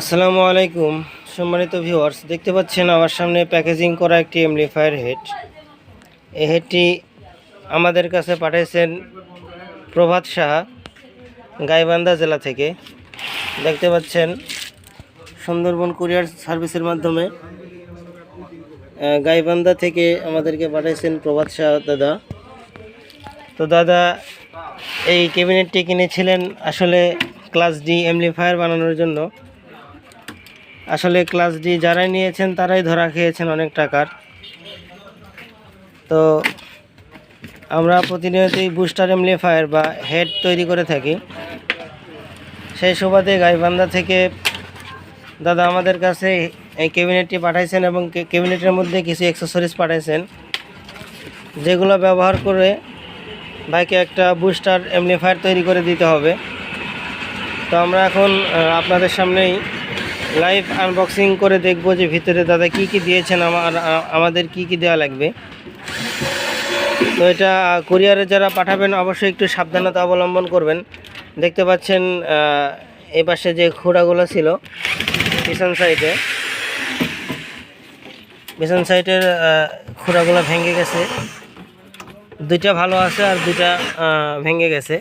আসসালামু আলাইকুম। সম্মানিত ভিউয়ার্স দেখতে পাচ্ছেন আমার সামনে প্যাকেজিং করা একটি এমপ্লিফায়ার হেড এই হেডটি আমাদের কাছে পাঠিয়েছেন প্রভাত সাহা গাইবান্ধা জেলা থেকে। দেখতে পাচ্ছেন, সুন্দরবন কুরিয়ার সার্ভিসের মাধ্যমে গাইবান্ধা থেকে আমাদেরকে পাঠিয়েছেন প্রভাত সাহা দাদা। তো দাদা, এই ক্যাবিনেটটি কিনেছিলেন আসলে ক্লাস ডি এমপ্লিফায়ার বানানোর জন্য। আসলে ক্লাস ডি যারাই নিয়েছেন তারাই ধরা খেয়েছেন অনেক টাকার। তো আমরা প্রতিনিয়তই বুস্টার এমপ্লিফায়ার বা হেড তৈরি করে থাকি। সেই সুবাদে গাইবান্ধা থেকে দাদা আমাদের কাছে এই ক্যাবিনেটটি পাঠাইছেন এবং ক্যাবিনেটের মধ্যে কিছু অ্যাক্সেসরিজ পাঠাইছেন। যেগুলো ব্যবহার করে বাইকে একটা বুস্টার এমপ্লিফায়ার তৈরি করে দিতে হবে। তো আমরা এখন আপনাদের সামনেই লাইভ আনবক্সিং করে দেখব যে ভিতরে দাদা কি কি দিয়েছেন আমার, আমাদের কি কি দেওয়া লাগবে। তো এটা কুরিয়ারে যারা পাঠাবেন অবশ্যই একটু সাবধানতা অবলম্বন করবেন। দেখতে পাচ্ছেন এই পাশে যে খোড়াগুলো ছিল, পিছন সাইডে পিছন সাইডের খোড়াগুলো ভেঙে গেছে। দুইটা ভালো আছে আর দুইটা ভেঙে গেছে।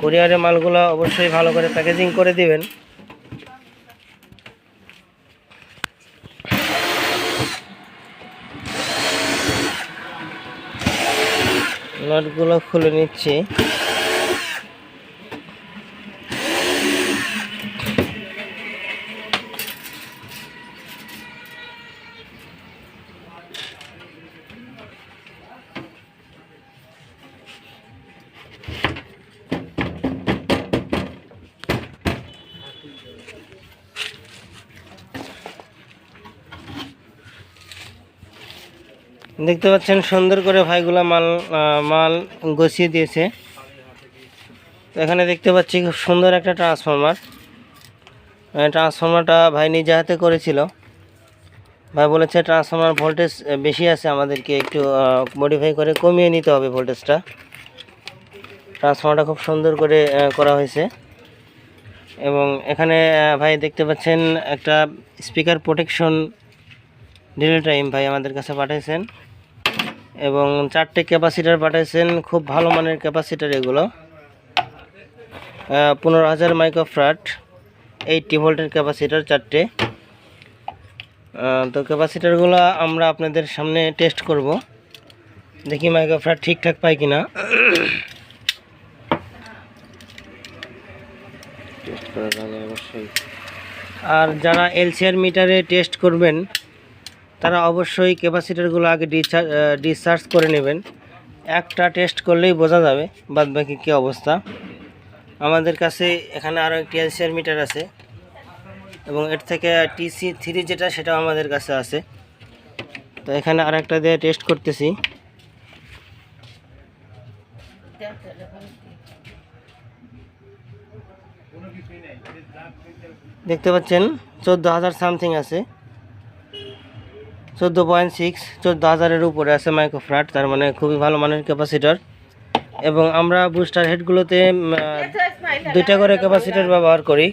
কুরিয়ারের মালগুলো অবশ্যই ভালো করে প্যাকেজিং করে দিবেন। নটগুলো খুলে নিচ্ছি। দেখতে পাচ্ছেন সুন্দর করে ভাইগুলা মাল মাল গছিয়ে দিয়েছে। এখানে দেখতে পাচ্ছি খুব সুন্দর একটা ট্রান্সফরমার ট্রান্সফরমারটা ভাই নিজে হাতে করেছিল। ভাই বলেছে ট্রান্সফরমার ভোল্টেজ বেশি আছে, আমাদেরকে একটু মডিফাই করে কমিয়ে নিতে হবে ভোল্টেজটা ট্রান্সফরমারটা খুব সুন্দর করে করা হয়েছে। এবং এখানে ভাই দেখতে পাচ্ছেন একটা স্পিকার প্রোটেকশন ডিলে টাইম ভাই আমাদের কাছে পাঠিয়েছেন এবং চারটে ক্যাপাসিটার পাঠিয়েছেন খুব ভালো মানের ক্যাপাসিটার এগুলো। পনেরো হাজার মাইক্রোফ্রাট এইটটি ভোল্টের ক্যাপাসিটার চারটে। তো ক্যাপাসিটারগুলো আমরা আপনাদের সামনে টেস্ট করব। দেখি মাইক্রোফ্রাট ঠিকঠাক পাই কিনা। টেস্ট করার অবশ্যই। আর যারা এলসিআর মিটারে টেস্ট করবেন তারা অবশ্যই ক্যাপাসিটারগুলো আগে ডিসচার্জ ডিসচার্জ করে নেবেন। একটা টেস্ট করলেই বোঝা যাবে বাদ বাকি কী অবস্থা। আমাদের কাছে এখানে আরও একটি এলসিআর মিটার আছে, এবং এর থেকে টিসি থ্রি যেটা, সেটাও আমাদের কাছে আছে। তো এখানে আর একটা দিয়ে টেস্ট করতেছি। দেখতে পাচ্ছেন, চোদ্দ হাজার সামথিং আছে। চোদ্দ পয়েন্ট সিক্স চোদ্দ হাজারের উপরে আছে মাইক্রোফ্রাট, তার মানে খুবই ভালো মানের ক্যাপাসিটার। এবং আমরা বুস্টার হেডগুলোতে দুইটা করে ক্যাপাসিটার ব্যবহার করি।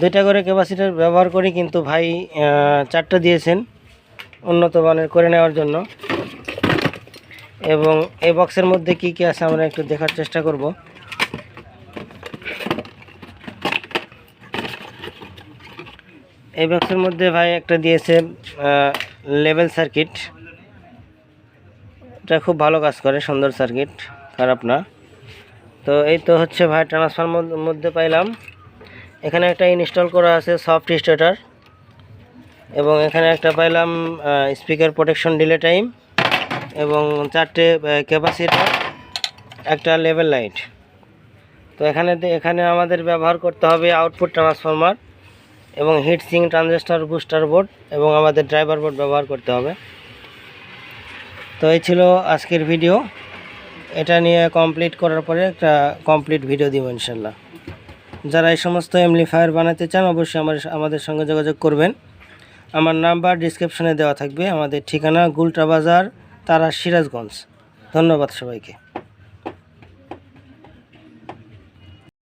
দুইটা করে ক্যাপাসিটার ব্যবহার করি কিন্তু ভাই চারটা দিয়েছেন উন্নত মানের করে নেওয়ার জন্য। এবং এই বক্সের মধ্যে কি কি আছে আমরা একটু দেখার চেষ্টা করব। এই বক্সের মধ্যে ভাই একটা দিয়েছে লেভেল সার্কিট এটা খুব ভালো কাজ করে, সুন্দর সার্কিট খারাপ না। তো এই তো হচ্ছে ভাই ট্রান্সফার মধ্যে পাইলাম। এখানে একটা ইনস্টল করা আছে সফট স্টার্টার এবং এখানে একটা পাইলাম স্পিকার প্রোটেকশন ডিলে টাইম এবং চারটে ক্যাপাসিটার একটা লেভেল লাইট তো এখানে এখানে আমাদের ব্যবহার করতে হবে আউটপুট ট্রান্সফরমার এবং heat sink transistor booster board এবং আমাদের ড্রাইভার বোর্ড ব্যবহার করতে হবে। তো এই ছিল আজকের ভিডিও এটা নিয়ে কমপ্লিট করার পরে একটা কমপ্লিট ভিডিও দিব ইনশাল্লাহ যারা এই সমস্ত এমপ্লিফায়ার বানাতে চান, অবশ্যই আমার, আমাদের সঙ্গে যোগাযোগ করবেন। আমার নাম্বার ডিসক্রিপশনে দেওয়া থাকবে। আমাদের ঠিকানা গুলটা বাজার, তারা সিরাজগঞ্জ। ধন্যবাদ সবাইকে।